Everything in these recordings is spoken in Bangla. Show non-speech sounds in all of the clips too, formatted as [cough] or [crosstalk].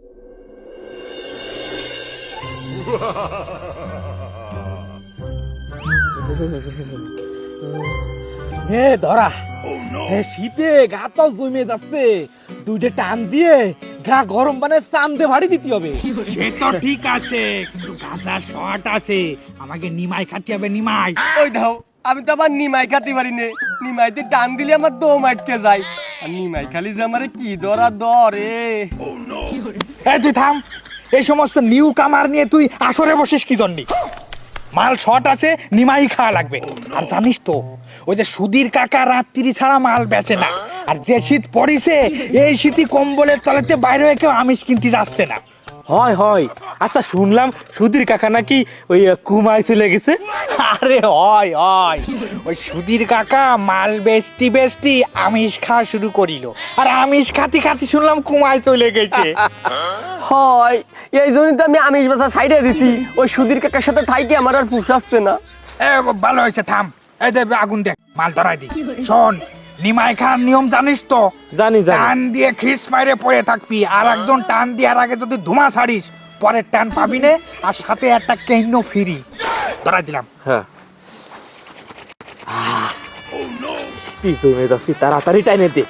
[laughs] হে ধরা হে শীতে গা তো জমে যাচ্ছে দুইটা টান দিয়ে গা গরম মানে চান্দে ভাড়ি দিতে হবে। সে তো ঠিক আছে কিন্তু শর্ট আছে। আমাকে নিমাই খাতে হবে নিমাই। ওই দাও আমি তো আবার নিমাই খাতে পারি নে। নিমাইতে টান দিলে আমার দম আটকে যায়। আর নিমাই খালি যে আমারে কি দরা দর এ, তুই থাম। এই সমস্ত নিউ কামার নিয়ে তুই আসরে বসিস কি জন্যি? মাল শর্ট আছে, নিমাই খাওয়া লাগবে। আর জানিস তো, ওই যে সুধীর কাকা রাত্রি ছাড়া মাল বেচে না। আর যে শীত পড়িছে, এই শীতই কম্বলের তলাতে বাইরে হয়ে কেউ আমিষ কিনতে যাচ্ছে না। হয় হয়। আচ্ছা শুনলাম সুধীর কাকা নাকি ওই কুমায় চলে গেছে। আরে হয় হয়। ওই সুধীর কাকা মাল বেচতি বেচতি আমিষ খাওয়া শুরু করিল। আর আমিষ খাতি খাতি শুনলাম কুমায় চলে গেছে। হয় এই জন্য তো আমি আমিষ বাসা সাইডে দিছি। ওই সুধীর কাকার সাথে ঠাইকে আমার আর পুষাচ্ছে না। এ ভালো হয়েছে থাম। এই দে আগুন দেখ মাল ধরাই দি। শোন নিমাই খান নিয়ম জানিস তো? জানি জানি। টান দিয়ে খিস মাইরে পড়ে থাকবি। আর একজন টান দেওয়ার আগে যদি ধুমা ছাড়িস পরের টান পাবি নে আর সাথে একটা কেন্ন ফিরি। ধরা দিলাম। হ্যাঁ। তুই তুমি তাড়াতাড়ি টাইনে দে।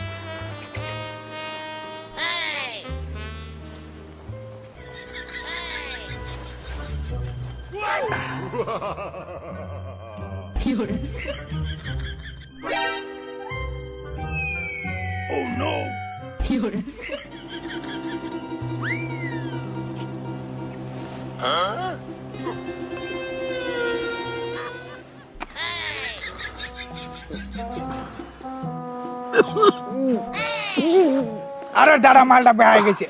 আরে দাঁড়া মালটা বেড়ে গেছে।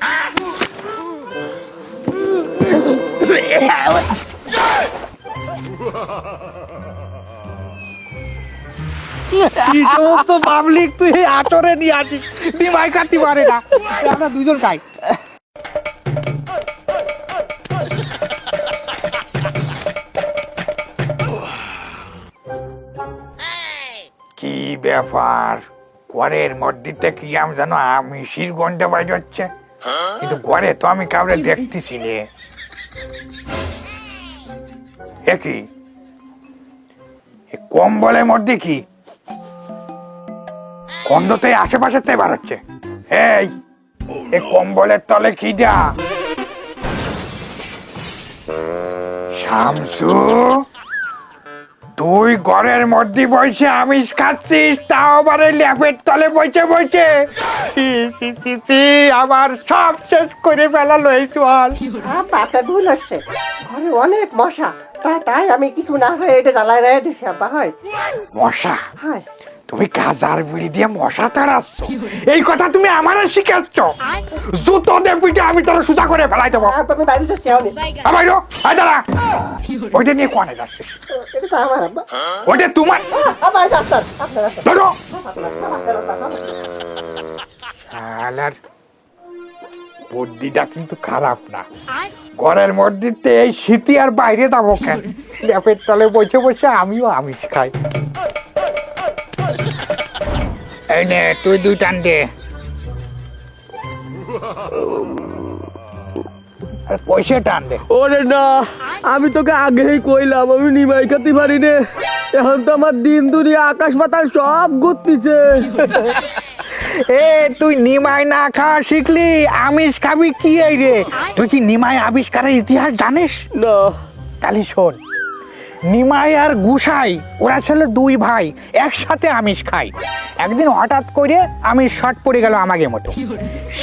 কি সমস্ত পাবলিক তুই আটরে নিয়ে আসিস? নিমাই কাটি পারে না। আমরা দুজন খাই। কি ব্যাপার? ঘরের মধ্যে কি আমি জানো আমিষির গন্ধ বাইরে হচ্ছে কিন্তু ঘরে তো আমি কাউরে দেখতেছি রে এ কি? এ কম্বলের মধ্যে কি? গন্ধতে আশেপাশে তে বার হচ্ছে এই, এ কম্বলের তলে কি যা? শামসু? তুই ঘরের মধ্যে বসে আমিষ খাচ্ছিস তাও আবার এই ল্যাপের তলে বসে বসে। ছি, ছি, ছি, ছি, আমার সব শেষ করে ফেলালো এই চল পাতা ভুল হচ্ছে। ঘরে অনেক মশা। তা তাই আমি কিছু না হয়ে এটা জ্বালায় রায় দিছি আব্বা হয়। মশা? হয়। তুমি গাজার বিড়ি দিয়ে মশা তাড়াচ্ছ। এই কথা তুমি আমার শিখাচ্ছ। জুতো দে পিঠে আমি তোর সুতা করে ফেলাই দেবো। আব্বা আমি। বাড়ি যাচ্ছি। আবার দাঁড়া। ওইটা নিয়ে কোনে যাচ্ছে এটা তো আমার আব্বা। ওইটা তোমার। ধরো। শালার বুদ্ধিটা কিন্তু খারাপ না। ঘরের মধ্যে এই শীতি আর বাইরে যাব কেন? [laughs] ল্যাপের তলে বসে বসে আমিও আমিষ খাই। এই নে তুই দুই টান দে। কইসে টান দে। ওরে না আমি তোকে আগেই কইলাম আমি নিমাই খাতে পারি নে। এখন তো আমার দিন দুনিয়া আকাশ পাতাল সব ঘুরতিছে। এ তুই নিমাই না খাওয়া শিখলি আমিষ খাবি কি এই রে? তুই কি নিমাই আবিষ্কারের ইতিহাস জানিস? না। তাহলে শোন নিমাই আর গুসাই, ওরা ছিল দুই ভাই, একসাথে আমিষ খায় একদিন হঠাৎ করে আমিষ শর্ট পড়ে গেল আমাকে মতো।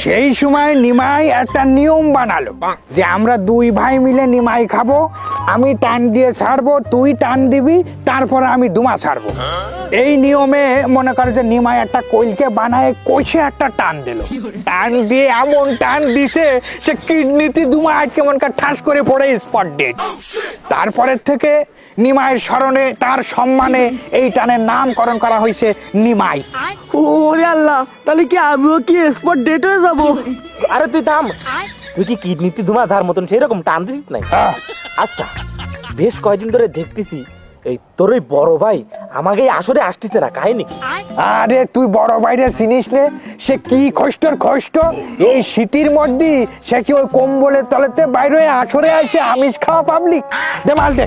সেই সময় নিমাই একটা নিয়ম বানালো, যে আমরা দুই ভাই মিলে নিমাই খাব, আমি টান দিয়ে ছাড়বো, তুই টান দিবি, তারপরে আমি দুমা ছাড়বো। এই নিয়মে মনে করে যে নিমাই একটা কোইলকে বানায় কইছে একটা টান দিল। টান দিয়ে এমন টান দিছে সে কিডনিতে দুমা আটকে মনে কর ঠাস করে পড়ে স্পট ডেট তারপরের থেকে নিমাইয়ের স্মরণে তার সম্মানে এই টানের নামকরণ করা হয়েছে নিমাই। ওরে আল্লাহ তাহলে কি আমিও কি স্পট ডেট হয়ে যাব? আরে তুই থাম। তুই কি কিডনিতে ধুমা ধার মতন সেই রকম টান দিস নাই আচ্ছা বেশ কয়েকদিন ধরে দেখতেছি এই তোর ওই বড় ভাই আমাকে এই আসরে আসতেছে না কাহিনী আরে তুই বড় ভাইরে চিনিস নে সে কি কষ্টর কষ্ট এই শীতের মধ্যে সে কি ওই কম্বলের তলেতে বাইরে আসরে আছে আমিষ খাওয়া পাবলিক দে মাল দে।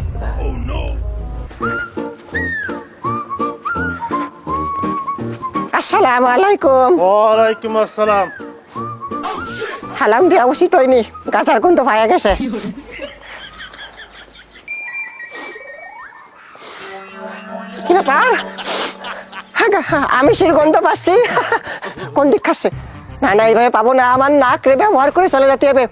আসসালামু আলাইকুম। ওয়ালাইকুম আসসালাম। সালাম দেওয়া উচিত হয়নি গাছার গন্ধ পাওয়া গেছে। কি ব্যাপার? গা, হ্যাঁ, গন্ধ পাচ্ছি। কোন দিক খাচ্ছে? না না এইভাবে পাবো না আমার নাক রে ব্যবহার করে চলে যেতে হবে।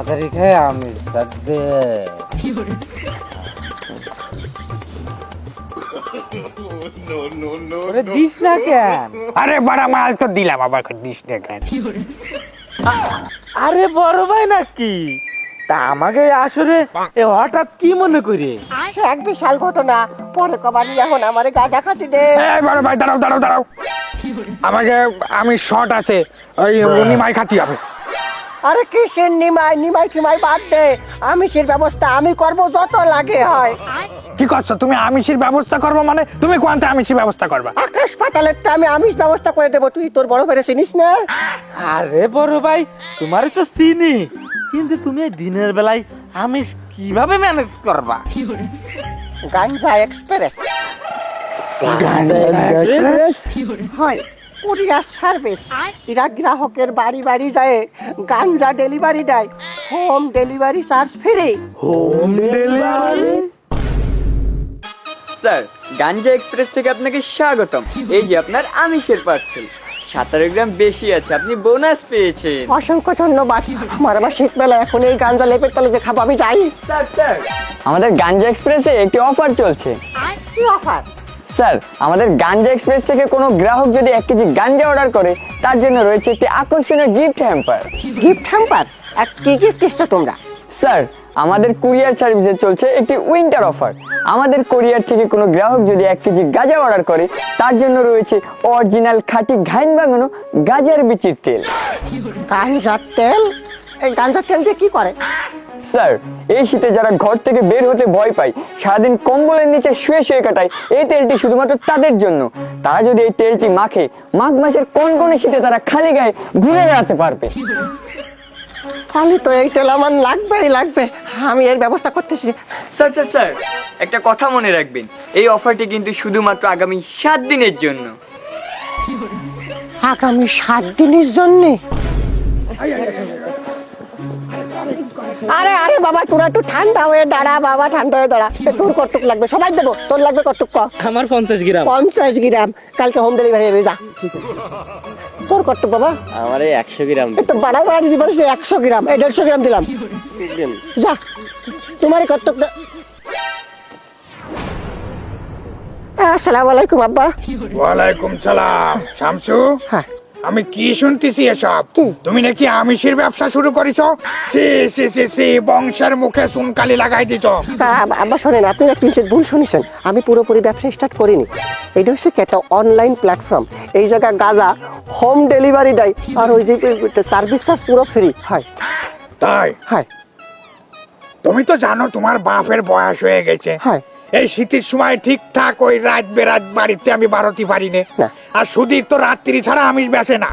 তাড়াতাড়ি খেয়ে আমি দে। ওরে দিস না কেন? আরে বড় মাল তো দিলাম আবার দিস নে কেন? আরে বড় ভাই নাকি? তা আমাকে আসলে এ হঠাৎ কি মনে করে? এক বিশাল ঘটনা পরে কবানি এখন আমার গাঁজা খাতি দে। এই বড় ভাই দাঁড়াও দাঁড়াও দাঁড়াও। আমাকে আমি শর্ট আছে ওই নিমাই খাতি হবে। আরে কিসের নিমাই নিমাই টিমাই বাদ দে। আমিষের ব্যবস্থা আমি করব যত লাগে হয়। কি করছ? তুমি আমিষের ব্যবস্থা করব মানে? তুমি কোনটা আমিষের ব্যবস্থা করবা? আকাশ পাতালের তো আমি আমিষ ব্যবস্থা করে দেবো। তুই তোর বড় বেড়ে চিনিস না? আরে বড় ভাই তোমার তো চিনি। কিন্তু তুমি দিনের বেলায় আমিষ কীভাবে ম্যানেজ করবা? গাঞ্জা এক্সপ্রেস। গাঞ্জা এক্সপ্রেস? হয়। Courier service. এরা গ্রাহকের বাড়ি বাড়ি যায় গাঞ্জা ডেলিভারি দেয়। Home delivery charge free. Home delivery? Sir Ganja express থেকে আপনাকে স্বাগতম। এই যে আপনার আমিষের পার্সেল। সাতারো গ্রাম বেশি আছে আপনি বোনাস পেয়েছেন। অসংখ্য ধন্যবাদ। আমার আবার শীতবেলা এখন এই গাঞ্জা লেপের তলে যে খাব আমি যাই। Sir sir. আমাদের গাঞ্জা এক্সপ্রেসে একটি অফার চলছে। কি অফার? স্যার আমাদের গাঞ্জা এক্সপ্রেস থেকে কোনো গ্রাহক যদি এক কেজি গাঞ্জা অর্ডার করে তার জন্য রয়েছে একটি আকর্ষণীয় গিফট হ্যাম্পার গিফট হ্যাম্পার এক কি গিফট এসছো তোমরা। স্যার আমাদের কুরিয়ার সার্ভিসে চলছে একটি উইন্টার অফার আমাদের কুরিয়ার থেকে কোনো গ্রাহক যদি এক কেজি গাঁজা অর্ডার করে তার জন্য রয়েছে অরিজিনাল খাঁটি ঘাইন বাঙানো গাজার বিচির তেল। গাঞ্জার তেল? এই গাঞ্জার তেল দিয়ে কি করে? স্যার এই শীতে যারা ঘর থেকে বের হতে ভয় পায় সারাদিন কম্বলের নিচে শুয়ে শুয়ে কাটায় এই তেলটি শুধুমাত্র তাদের জন্য। তারা যদি এই তেলটি মাখে মাঘ মাসের কনকনে শীতে তারা খালি গায়ে ঘুরে বেড়াতে পারবে? খালি তো এই তেল আমার লাগবেই লাগবে। আমি এর ব্যবস্থা করতেছি। স্যার স্যার স্যার একটা কথা মনে রাখবেন। এই অফারটি কিন্তু শুধুমাত্র আগামী সাত দিনের জন্য। আগামী সাত দিনের জন্য? আরে আরে বাবা তোরা একটু ঠান্ডা হয়ে দাঁড়া বাবা ঠান্ডা হয়ে দাঁড়া। তোর কটুক লাগবে সবাই দেবো তোর লাগবে কটুক আমার পঞ্চাশ গ্রাম। পঞ্চাশ গ্রাম কালকে হোম ডেলিভারি হবে যা। তোর কটুক বাবা। আমার একশো গ্রাম। একটু বাড়াই বাড়াই দিতে পারিস একশো গ্রাম এই দেড়শো গ্রাম দিলাম। যা তোমার কটুক আসসালামু আলাইকুম আব্বা। ওয়ালাইকুম সালাম শামসু। হ্যাঁ। আমি কি শুনতেছি এসব? তুমি নাকি আমিষের ব্যবসা শুরু করেছ? সে সে সে সে বংশের মুখে চুনকালি লাগাই দিছ। তা আব- আব্বা শোনেন আপনি কিঞ্চিত ভুল শুনেছেন। আমি পুরোপুরি ব্যবসা স্টার্ট করিনি। এটা হচ্ছে একটা অনলাইন প্ল্যাটফর্ম এই জায়গা গাজা হোম ডেলিভারি দেয় আর ওই যে সার্ভিস চার্জ পুরো ফ্রি হয়। তাই? হ্যাঁ। তুমি তো জানো তোমার বাপের বয়স হয়ে গেছে। হয়। এই শীতের সময় ঠিকঠাক ওই রাত বেরাত বাড়িতে আমি বারোটি পারি নে। আর সুদীর তো রাত্রি ছাড়া আমিষ বেসে না।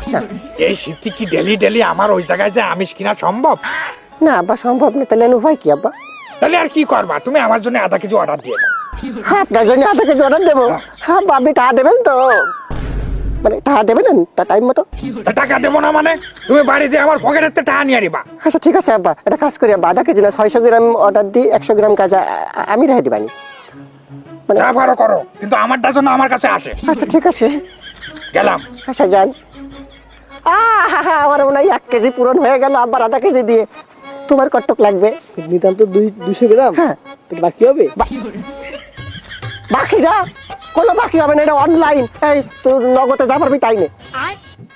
এই শীতে কি ডেলি ডেলি আমার ওই জায়গায় যে আমিষ কিনা সম্ভব? না আব্বা সম্ভব না। তাহলে উপায় কি আব্বা? তাহলে আর কি করবা? তুমি আমার জন্য আধা কেজি অর্ডার দিয়ে দাও। হ্যাঁ আপনার জন্য আধা কেজি অর্ডার দেবো। হ্যাঁ। আপনি টাকা দেবেন তো। মানে টাকা দেবেন তা টাইম মতো। টাকা দেবো না মানে? তুমি বাড়িতে আমার পকেটের তো টাকা নিয়ে নিবা আচ্ছা ঠিক আছে আব্বা। এটা কাজ করি আব্বা। আধা কেজি না ছয়শো গ্রাম অর্ডার দিই একশো গ্রাম কাজা আমি রেখে দিবানি। যা পারো করো কিন্তু আমারটা জন্য আমার কাছে আসে। আচ্ছা ঠিক আছে। গেলাম। আচ্ছা যান আমার মনে হয় এক কেজি পূরণ হয়ে গেল আবার আধা কেজি দিয়ে। তোমার কটক লাগবে? নিতাম তো দুই দুশো গ্রাম। হ্যাঁ। বাকি হবে? বাকি না কোনো বাকি হবে না এটা অনলাইন এই তোর নগদে যা পারবি তাই নে।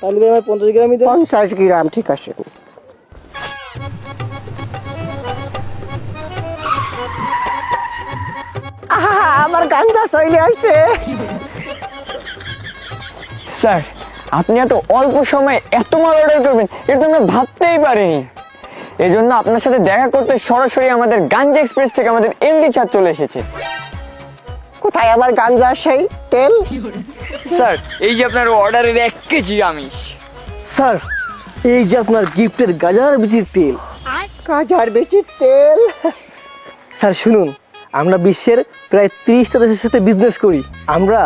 তাহলে আমার পঞ্চাশ গ্রামই পঞ্চাশ গ্রাম ঠিক আছে। আমার গাঞ্জা চলে আসছে স্যার আপনি এত অল্প সময়ে এত মাল অর্ডার করবেন এটা আমরা ভাবতেই পারিনি। এই জন্য আপনার সাথে দেখা করতে সরাসরি আমাদের গাঞ্জা এক্সপ্রেস থেকে আমাদের এমডি ছাদ চলে এসেছে। কোথায় আমার গাঞ্জা সেই তেল? স্যার এই যে আপনার অর্ডারের এক কেজি আমিষ। স্যার এই যে আপনার গিফটের গাজার বিচির তেল। গাজার বেশি তেল? স্যার শুনুন আমরা বিশ্বের প্রায় তিরিশটা দেশের সাথে বিজনেস করি। আমরা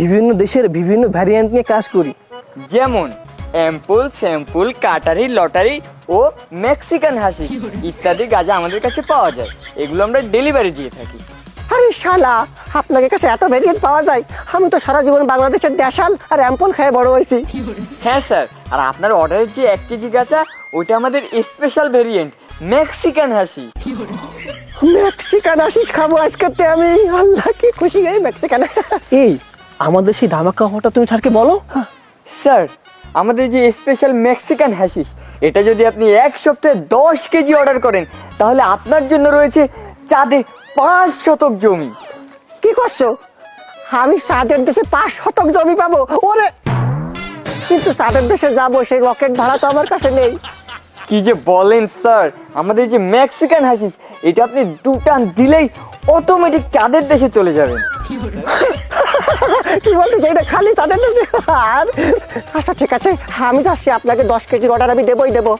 বিভিন্ন দেশের বিভিন্ন ভ্যারিয়েন্ট নিয়ে কাজ করি। যেমন অ্যাম্পুল স্যাম্পুল কাটারি লটারি ও মেক্সিকান হাসি ইত্যাদি গাঁজা আমাদের কাছে পাওয়া যায়। এগুলো আমরা ডেলিভারি দিয়ে থাকি। আরে শালা আপনাদের কাছে এত ভেরিয়েন্ট পাওয়া যায়? আমি তো সারা জীবন বাংলাদেশের দেশাল আর অ্যাম্পল খেয়ে বড় হয়েছি। হ্যাঁ স্যার আর আপনার অর্ডারের যে এক কেজি গাঁজা ওইটা আমাদের স্পেশাল ভেরিয়েন্ট মেক্সিকান হাসি। মেক্সিকান আসিস খাব আজকে আমি। আল্লাহ কি খুশি এই মেক্সিকান এই আমাদের সেই ধামাকা হওয়াটা তুমি স্যারকে বলো। স্যার আমাদের যে স্পেশাল মেক্সিকান হাসিস এটা যদি আপনি এক সপ্তাহে দশ কেজি অর্ডার করেন তাহলে আপনার জন্য রয়েছে চাঁদে পাঁচ শতক জমি। কি করছ? আমি সাদের দেশে পাঁচ শতক জমি পাবো। ওরে! কিন্তু সাদের দেশে যাব সেই রকেট ভাড়া তো আমার কাছে নেই। কি যে বলেন, স্যার? আমাদের যে মেক্সিকান হাসিস এটা আপনি দু টান দিলেই অটোমেটিক চাঁদের দেশে চলে যাবেন। কি বলতে এটা খালি চাঁদের দেশে? আর? আচ্ছা ঠিক আছে। আমি তো আসছি আপনাকে দশ কেজির অর্ডার আমি দেবোই, দেবো।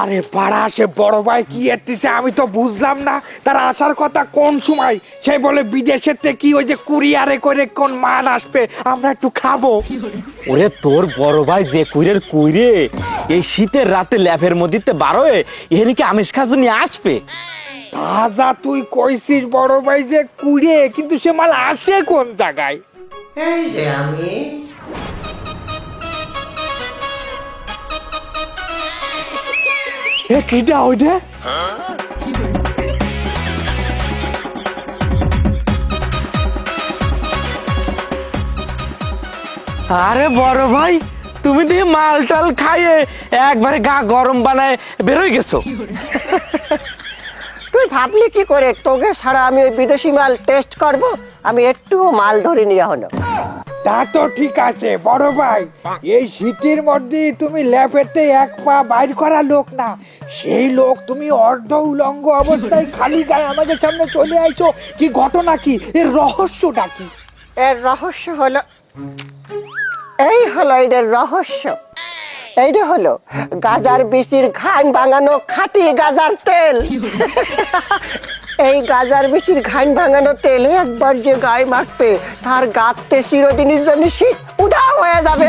আরে পাড়া সে বড় ভাই কি এরতিছে আমি তো বুঝলাম না। তার আসার কথা কোন সময়? সে বলে বিদেশের থেকে কি ওই যে কুরিয়ারে করে কোন মাল আসবে আমরা একটু খাব। ওরে তোর বড় ভাই যে কুইরের কুইরে এই শীতের রাতে ল্যাপের মধ্যে বারোয় এখানে কি আমিষ খাজু নিয়ে আসবে তাজা তুই কইছিস বড় ভাই যে কুড়ে কিন্তু সে মাল আসে কোন জায়গায়? এই যে আমি এ কিটা ওইটা আরে বড় ভাই তুমি দিয়ে মাল টাল খাইয়ে একবারে গা গরম বানায় বেরোয় গেছো। তুই ভাবলি কি করে? তোকে ছাড়া আমি ওই বিদেশি মাল টেস্ট করব আমি একটু মাল ধরে নিয়ে হলো তা তো ঠিক আছে, বড় ভাই। এই শীতের মধ্যে তুমি ল্যাপেতে এক পা বাইর করা লোক না। সেই লোক তুমি অর্ধ উলঙ্গ অবস্থায় খালি গায়ে আমাদের সামনে চলে আইছো। কি ঘটনা কি? এর রহস্যটা কি? এর রহস্য হলো, এই হলো এটার রহস্য। এইটা হলো গাজার বিচির ঘান বাঙানো খাঁটি গাজার তেল। এই গাজার বেশির ঘান ভাঙানো তেল একবার যে গায়ে মাখবে তার গাতে চিরদিনের জন্য শীত উধাও হয়ে যাবে।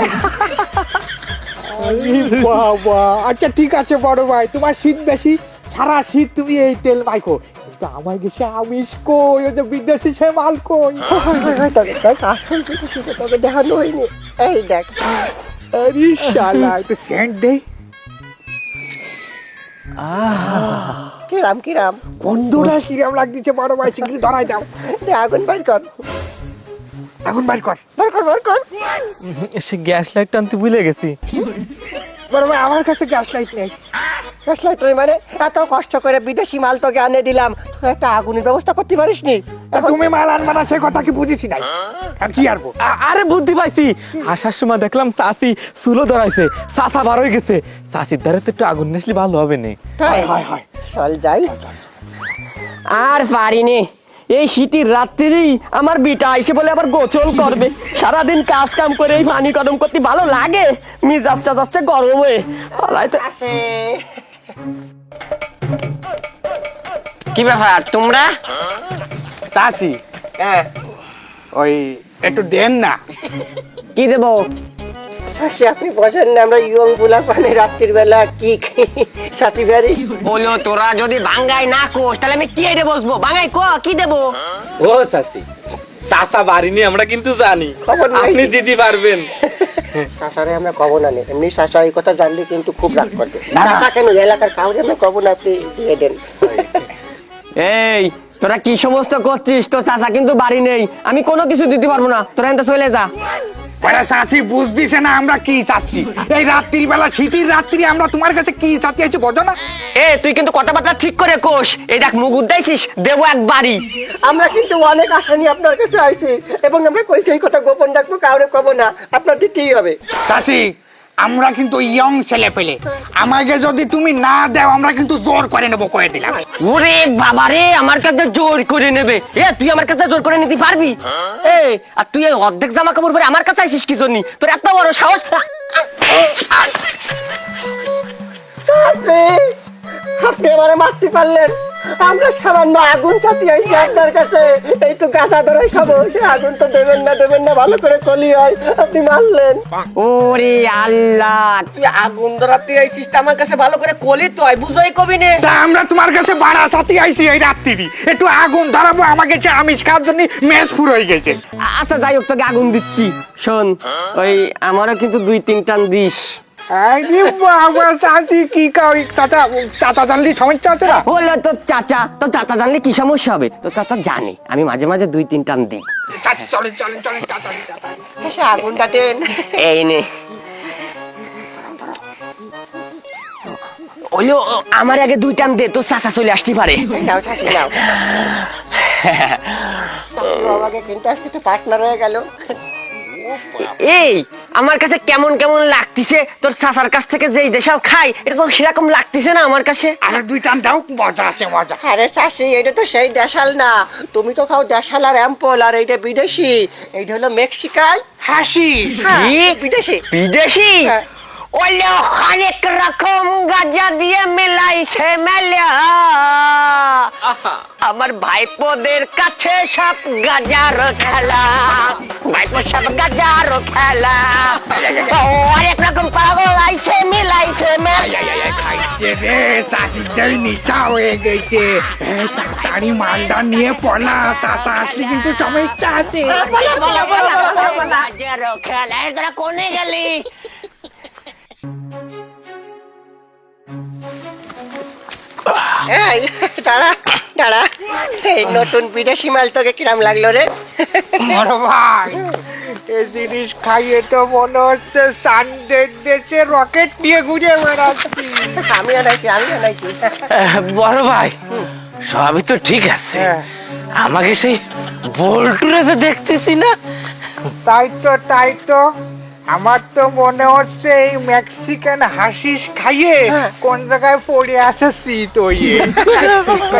বাবা। আচ্ছা ঠিক আছে বড় ভাই তোমার শীত বেশি সারা শীত তুমি এই তেল মাইখো কিন্তু আমার গেছে আমিষ কই ওই যে বিদেশি সে মাল কই? তবে দেখ আসল তোকে দেখানো হয়নি। এই দেখ। আরে শালা একটু সেন্ট দেই কিরাম কিরাম। বন্ধুরা কিরাম লাগতেছে বড় ভাই শিগগির ধরাই দাও। দে আগুন বাইর কর। আগুন বাইর কর। বাইর কর বার কর। সে গ্যাস লাইট আনতে ভুলে গেছি। বড় ভাই আমার কাছে গ্যাস লাইট নেই। গ্যাস ফ্ল্যাশলাইট মানে? এত কষ্ট করে বিদেশি মাল তোকে আনে দিলাম। একটা আগুনের ব্যবস্থা করতে পারিস নি তুমি মাল আনবা না সে কথা কি বুঝেছি নাই? আর কি আরবো আরে বুদ্ধি পাইছি। আসার সময় দেখলাম চাষি চুলো ধরাইছে চাষা বার হয়ে গেছে। চাষির দ্বারা তো একটু আগুন নেসলে ভালো হবে না। হয় হয় চল যাই। আর পারিনি। এই শীতের রাত্রিরেই আমার বিটা এসে বলে আবার গোচল করবে। সারাদিন কাজ কাম করে এই পানি কদম করতে ভালো লাগে। মিজাজটা যাচ্ছে গরম হয়ে। পালাই তো আসে। কি ব্যাপার? তোমরা? চাচি। ওই একটু দেন না। কি দেবো? শাসি আপনি বোঝেন না আমরা ইয়ংগুলা পানি রাত্রির বেলা কি সাথী ভারি বলো তোরা যদি বাঙ্গাই না কোস তাহলে আমি কি এটা বসবো? বাঙ্গাই কো কি দেবো? ও চাষি চাষা বাড়ি নিয়ে আমরা কিন্তু জানি। খবর নাই। আপনি দিদি পারবেন। শাসারে আমরা কব না নে। এমনি শাসা এই কথা জানলে কিন্তু খুব রাগ করবে। শাসা কেন এলাকার কাউরে আমরা কব না আপনি দিয়ে দেন। এই তোরা কি সমস্ত করছিস? তোর চাচা কিন্তু বাড়ি নেই। আমি কোনো কিছু দিতে পারব না। তোরা এনতে চলে যা। ওরা চাচি বুঝদিছে না আমরা কি চাচ্ছি। এই রাত্রির বেলা শীতের রাত্রি আমরা তোমার কাছে কি চাচ্ছি আছি বোঝো না? এ তুই কিন্তু কথাবার্তা ঠিক করে কোষ এই দেখ মুখ উদ্দাইছিস দেবো এক বাড়ি। আমরা কিন্তু অনেক আশা নিয়ে আপনার কাছে আইছি এবং আমরা কই সেই কথা গোপন রাখব কাউরে কব না। আপনার দিতেই হবে? চাচি আমরা কিন্তু ইয়ং ছেলে পেলে। আমাকে যদি তুমি না দাও আমরা কিন্তু জোর করে নেব কয়ে দিলাম। ওরে বাবা রে আমার কাছে জোর করে নেবে। এ তুই আমার কাছে জোর করে নিতে পারবি? এ আর তুই এই অর্ধেক জামা কাপড় পরে আমার কাছে আইসিস কি জন্য? তোর এত বড় সাহস? আপনি আমারে মারতে পারলেন। আমরা সামান্য আগুন ছাতি আইছি আপনার কাছে। একটু ধরে খাব। সে আগুন তো দেবেন না দেবেন না ভালো করে কলি হয়। আপনি মারলেন। ওরে আল্লাহ তুই আগুন ধরাতে তা আমার কাছে ভালো করে কলি তো আই বুঝই কবি নে। তা আমরা তোমার কাছে বাড়া সাথে আইছি এই রাত্রি একটু আগুন ধরাবো আমাকে যে আমিষ খাওয়ার জন্য মেজ ফুর হয়ে গেছে। আচ্ছা যাই হোক তোকে আগুন দিচ্ছি। শোন ওই আমারও কিন্তু দুই তিন টান দিস। আরে বাবা চাচি কি কই চাচা চাচা জানলি সমস্যা আছে না? বলল তোর চাচা তোর চাচা জানলে কি সমস্যা হবে? চাচা জানে আমি মাঝে মাঝে দুই তিন টান দিই। চাচি চলেন চলেন চলেন চাচা চাচা সে আগুনটা দেন এই নে। আমার আগে দুই টান দে তোর চাচা চলে আসতে পারে। নাও চাষি নাও। [laughs] বাবাকে কিন্তু আজকে তো পার্টনার হয়ে গেল। এই আমার কাছে কেমন কেমন লাগতিছে? তোর চাচার কাছ থেকে যেই দেশাল খাই এটা তো সেরকম লাগতিছে না আমার কাছে? আর দুই টান দাও মজা আছে মজা। আরে চাষি এটা তো সেই দেশাল না। তুমি তো খাও দেশাল আর অ্যাম্পল আর এইটা বিদেশি। এইটা হলো মেক্সিকান। হাসি। বিদেশি। বিদেশি? হ্যাঁ। ওলে অনেক রকম গাজা দিয়ে মেলাইছে মেলা। আমার ভাইপোদের কাছে সব গাজার খেলা। ভাইপো সব গাজার খেলা। অনেক রকম পাগল আইছে মিলাইছে মেলা। খাইছে রে চাষিদের নিশা হয়ে গেছে। তাড়াতাড়ি মালটা নিয়ে পলা চাষা কিন্তু সমস্যা আছে। গাজার খেলা তোরা কোনে গেলি? এই দাঁড়া দাঁড়া। এই নতুন বিদেশি মাল তোকে কিরাম লাগল রে। বড় ভাই এই জিনিস খাইয়ে তো মনে হচ্ছে সানডের দেশে রকেট নিয়ে ঘুরে বেড়াচ্ছি। আমি আনাইছি আমি আনাইছি বড় ভাই সবই তো ঠিক আছে। আমাকে সেই বল্টুরে তো দেখতেছি না? তাই তো তাই তো। আমার তো মনে হচ্ছে এই মেক্সিকান হাসিস খাইয়ে কোন জায়গায় পড়ে আছে শীত হয়ে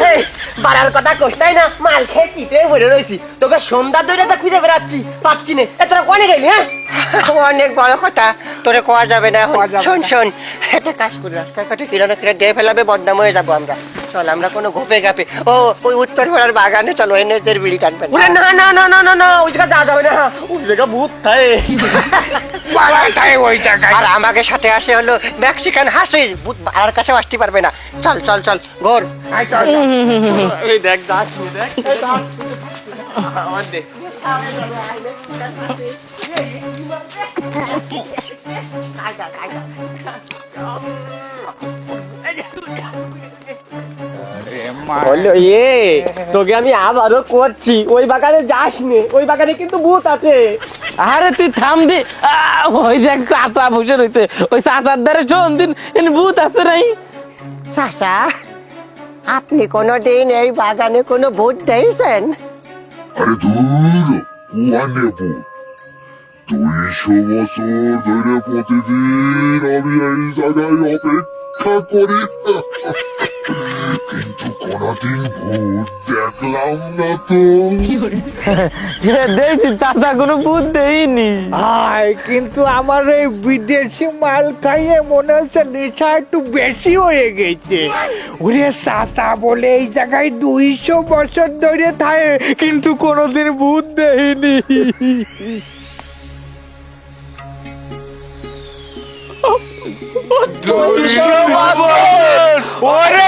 এই, বাড়ার কথা কষ্টাই না? মাল খেয়ে চিটে বলে রয়েছি তোকে সন্ধ্যা ধরে তো খুঁজে বেড়াচ্ছি পাচ্ছি না। এ তোরা কোনে গেলি হ্যাঁ? অনেক বড় কথা তোরে কোয়া যাবে না শোন। শোন একটা কাজ করি রাস্তায় কাটে কিরানা কিরা দিয়ে ফেলাবে বদনাম হয়ে যাব আমরা। চল আমরা কোনো ঘুপে গাপে ও ওই উত্তর পাড়ার বাগানে চলো এনএসের বিড়ি টানবেন। ওরে না না না না না না ওই জায়গা যাওয়া যাবে না। ওই জায়গা ভূত থাকে পাড়াটায় ওই জায়গায় আর আমাকে সাথে আসে হলো মেক্সিকান হাসিস ভূত আর কাছে আসতে পারবে না। চল চল চল ঘোর। আয় চল, চল। এই দেখ যাচ্ছি দেখ। আমার দেখ। এ তোকে আমি আবারও করছি। ওই বাগানে যাস নে ওই বাগানে কিন্তু ভূত আছে। আরে তুই থাম দি। আহ, ওই দেখ চাচা বসে রয়েছে। ওই চাচার দ্বারা শোন দিন এনে ভূত আছে নাই। চাচা আপনি কোনো দিন এই বাগানে কোনো ভূত দেখছেন? আরে ওয়ানে ভূত। দুইশো বছর ধরে প্রতিদিন আমি এই জায়গায় অপেক্ষা করি। কিন্তু কোনদিন ভূত দেখলাম না তো। দেখছি চাচা কোনো ভূত দেয়নি আয় কিন্তু আমার এই বিদেশি মাল খাইয়ে মনে হচ্ছে নেশা একটু বেশি হয়ে গেছে। ওরে চাচা বলে এই জায়গায় দুইশো বছর ধরে থাকে কিন্তু কোনোদিন ভূত দেয়নি ওরে